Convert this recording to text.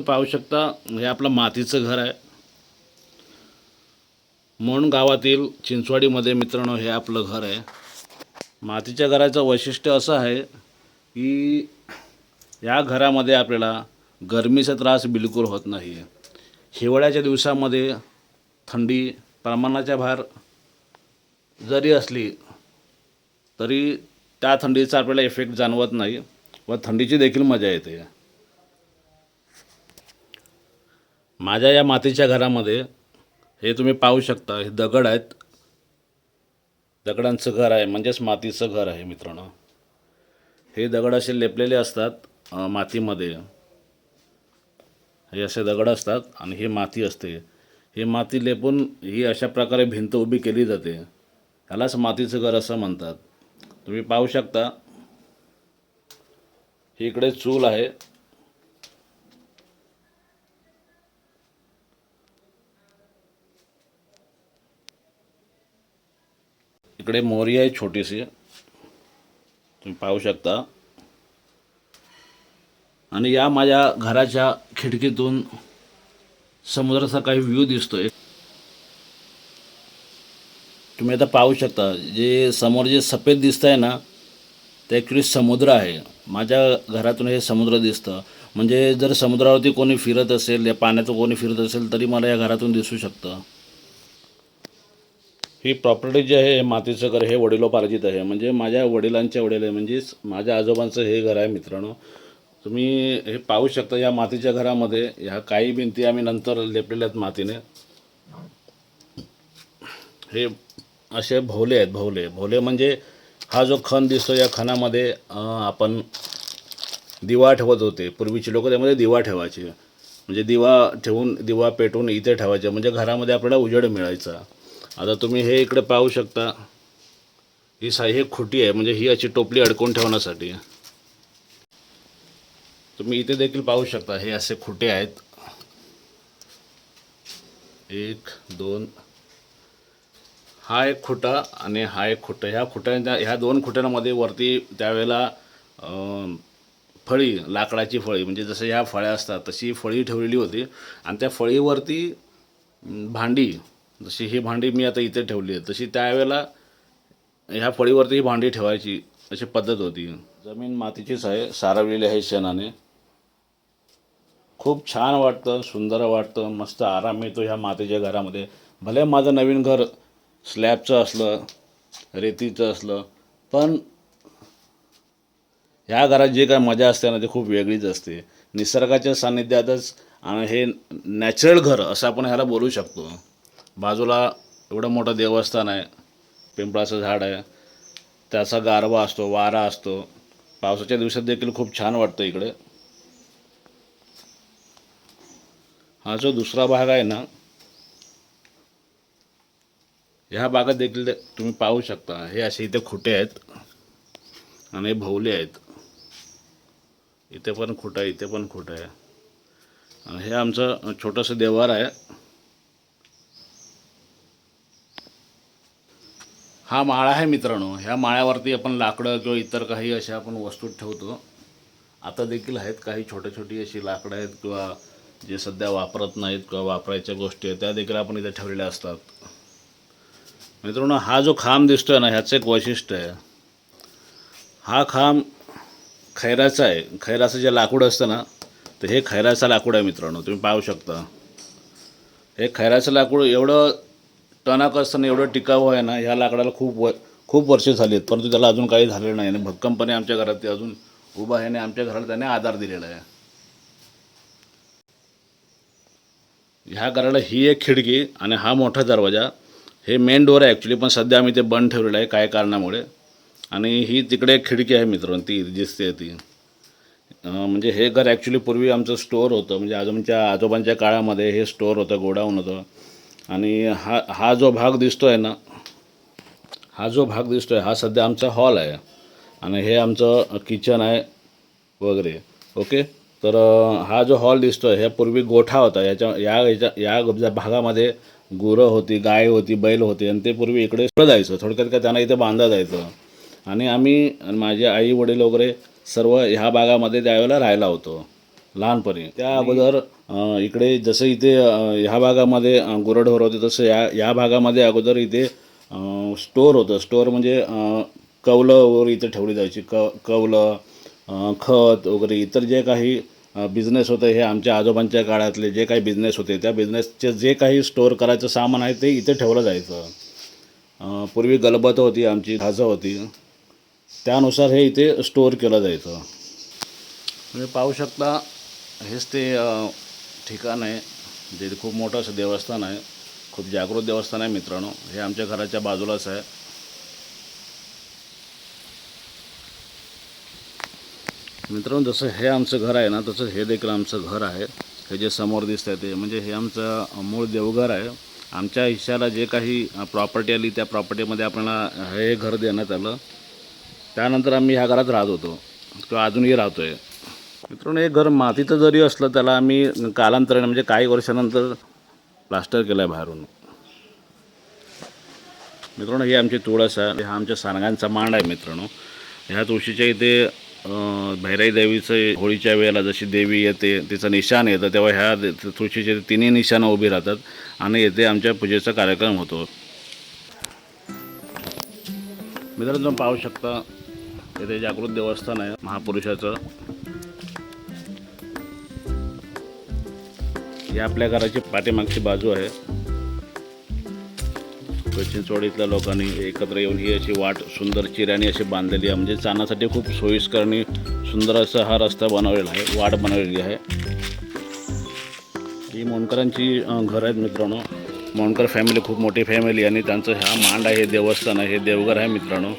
तुम्ही पाहू शकता हे आपलं मातीचं घर आहे. म्हणून गावातील चिंचवाडीमध्ये मित्रांनो हे आपलं घर आहे. मातीच्या घराचं वैशिष्ट्य असं आहे की या घरामध्ये आपल्याला गरमीचा त्रास बिलकुल होत नाही. हिवाळ्याच्या दिवसामध्ये थंडी प्रमाणाच्या बाहेर जरी असली तरी त्या थंडीचा आपल्याला इफेक्ट जाणवत नाही व थंडीची देखील मजा येते. माझ्या या मातीच्या घरामध्ये हे तुम्ही पाहू शकता हे दगड आहेत. दगडांचं घर आहे म्हणजेच मातीचं घर आहे मित्रांनो. हे दगड असे लेपलेले असतात मातीमध्ये. हे असे दगड असतात आणि ही माती असते. ही माती लेपून ही अशा प्रकारे भिंत उभी केली जाते. ह्यालाच मातीचं घर असं म्हणतात. तुम्ही पाहू शकता ही इकडे चूल आहे. इकडे मोरी आहे छोटीशी. तुम्ही पाहू शकता. आणि या माझ्या घराच्या खिडकीतून समुद्राचा काही व्ह्यू दिसतोय. तुम्ही आता पाहू शकता जे समोर जे सफेद दिसत आहे ना ते ॲक्च्युली समुद्र आहे. माझ्या घरातून हे समुद्र दिसतं. म्हणजे जर समुद्रावरती कोणी फिरत असेल या पाण्याचं कोणी फिरत असेल तरी मला या घरातून दिसू शकतं. ही प्रॉपर्टी जी आहे हे मातीचं घर हे वडिलोपार्जित आहे. म्हणजे माझ्या वडिलांच्या वडील आहे म्हणजेच माझ्या आजोबांचं हे घर आहे मित्रांनो. तुम्ही हे पाहू शकता या मातीच्या घरामध्ये ह्या काही भिंती आम्ही नंतर लेपलेल्या आहेत मातीने. हे असे भोवले आहेत भोवले. भोवले म्हणजे हा जो खण दिसतो या खणामध्ये आपण दिवा ठेवत होते. पूर्वीचे लोक त्यामध्ये दिवा ठेवायचे. म्हणजे दिवा ठेवून दिवा पेटवून इथे ठेवायचे. म्हणजे घरामध्ये आपल्याला उजेड मिळायचा. आता तुम्ही हे इकडे पाहू शकता. ही साई हे खोटी आहे म्हणजे ही अशी टोपली अडकून ठेवण्यासाठी. तुम्ही इथे देखील पाहू शकता हे असे खुटे आहेत. एक दोन. हा एक खुटा आणि हा एक खुटा. ह्या खुट्यांच्या ह्या दोन खुट्यांमध्ये वरती त्यावेळेला फळी लाकडाची फळी म्हणजे जसं ह्या फळ्या असतात तशी फळी ठेवलेली होती. आणि त्या फळीवरती भांडी जशी ही भांडी मी आता इथे ठेवली आहे तशी त्यावेळेला ह्या फळीवरती ही भांडी ठेवायची अशी पद्धत होती. जमीन मातीचीच आहे सारवलेली आहे शेणाने. खूप छान वाटतं सुंदर वाटतं मस्त आराम मिळतो ह्या मातीच्या घरामध्ये. भले माझं नवीन घर स्लॅबचं असलं रेतीचं असलं पण ह्या घरात जे काय मजा असते ना ती खूप वेगळीच असते. निसर्गाच्या सान्निध्यातच आणि हे नॅचरल घर असं आपण ह्याला बोलू शकतो. बाजूला एवढं मोठं देवस्थान आहे पिंपळाचं झाड आहे त्याचा गारवा असतो वारा असतो. पावसाच्या दिवसात देखील खूप छान वाटतं इकडे. हा जो दुसरा भाग आहे ना ह्या भागात देखील ते- तुम्ही पाहू शकता. हे असे इथे खुटे आहेत आणि हे भोवले आहेत. इथे पण खुटं आहे इथे पण खुटं आहे. आणि हे आमचं छोटंसं देवार आहे. हा माळा आहे मित्रांनो. ह्या माळ्यावरती आपण लाकडं किंवा इतर काही अशा आपण वस्तू ठेवतो. आता देखील आहेत काही छोटी छोटी अशी लाकडं आहेत किंवा जे सध्या वापरत नाहीत किंवा वापरायच्या गोष्टी आहेत त्या देखील आपण इथे ठेवलेल्या असतात. मित्रांनो हा जो खांब दिसतोय ना ह्याचं एक वैशिष्ट्य आहे. हा खांब खैराचा आहे. खैराचं जे लाकूड असतं ना तर हे खैराचं लाकूड आहे मित्रांनो. तुम्ही पाहू शकता. हे खैराचं लाकूड एवढं टणक असताना एवढं टिकाऊ आहे ना ह्या लाकडाला खूप व खूप वर्ष झाली आहेत. परंतु त्याला अजून काही झालेलं नाही. आणि भक्कमपणे आमच्या घरात ते अजून उभं आहे आणि आमच्या घराला त्याने आधार दिलेला आहे. ह्या घराला ही एक खिडकी आणि हा मोठा दरवाजा हे मेन डोअर आहे ॲक्च्युली पण सध्या आम्ही ते बंद ठेवलेलं आहे काय कारणामुळे. आणि ही तिकडे एक खिडकी आहे मित्रांनो ती दिसते ती. म्हणजे हे घर ॲक्च्युली पूर्वी आमचं स्टोअर होतं. म्हणजे आजोबांच्या आजोबांच्या काळामध्ये हे स्टोअर होतं गोडाऊन होतं. आणि हा हा जो भाग दिसतो आहे ना हा जो भाग दिसतो आहे हा सध्या आमचा हॉल आहे. आणि हे आमचं किचन आहे वगैरे. ओके? तर हा जो हॉल दिसतो आहे ह्या पूर्वी गोठा होता. याच्या या याच्या या ज्या भागामध्ये गुरं होती गाय होती बैल होते आणि ते पूर्वी इकडे जायचं. थोडक्यात काय त्यांना इथे बांधा जायचं. आणि आम्ही माझे आई वडील वगैरे सर्व ह्या भागामध्ये त्यावेळेला राहायला होतो. लहानपणी. त्या अगोदर इकडे जसं इथे ह्या भागामध्ये अं, गुरढोर होते तसं या या भागामध्ये अगोदर इथे स्टोअर होतं. स्टोअर म्हणजे कौलं वगैरे इथे ठेवली जायची. क अं, खत वगैरे इतर जे काही बिझनेस होते हे आमच्या आजोबांच्या काळातले जे काही बिझनेस होते त्या बिझनेसचे जे काही स्टोअर करायचं सामान आहे ते इथे ठेवलं जायचं. पूर्वी गलबत होती आमची खाजं होती. त्यानुसार हे इथे स्टोअर केलं जायचं. तुम्ही पाहू शकता हेच ते ठिकाण आहे. जे खूप मोठं असं देवस्थान आहे. खूप जागृत देवस्थान आहे मित्रांनो. हे आमच्या घराच्या बाजूलाच आहे. मित्रांनो जसं हे आमचं घर आहे ना तसं हे देखील आमचं घर आहे. हे जे समोर दिसतंय ते म्हणजे हे आमचं मूळ देवघर आहे. आमच्या हिश्श्याला जे काही प्रॉपर्टी आली त्या प्रॉपर्टीमध्ये आपल्याला हे घर देण्यात आलं. त्यानंतर आम्ही ह्या घरात राहत होतो. किंवा अजूनही राहतो आहे मित्रांनो हे घर मातीचं जरी असलं त्याला आम्ही कालांतराने म्हणजे काही वर्षानंतर प्लास्टर केलं आहे बाहेरून. मित्रांनो ही आमची तुळस आहे हा आमच्या सांगांचा मांड आहे मित्रांनो. ह्या तुळशीच्या इथे भैराई देवीचं होळीच्या वेळेला जशी देवी येते तिचं निशाण येतं तेव्हा ह्या तुळशीचे तिन्ही निशाणं उभी राहतात आणि येथे आमच्या पूजेचा कार्यक्रम होतो. मित्रांनो तुम्ही पाहू शकता इथे जागृत देवस्थान आहे महापुरुषाचं. या आपल्या घराची पाठीमागची बाजू आहे. चिंचवडीतल्या लोकांनी एकत्र येऊन ही अशी वाट सुंदर चिऱ्याने अशी बांधलेली आहे. म्हणजे चानासाठी खूप सोयीस्कर आणि सुंदर असा हा रस्ता बनवलेला आहे वाट बनवलेली आहे. ही मोणकरांची घर आहेत मित्रांनो. मोणकर फॅमिली खूप मोठी फॅमिली आणि त्यांचं ह्या मांड आहे देवस्थान आहे देवघर आहे मित्रांनो.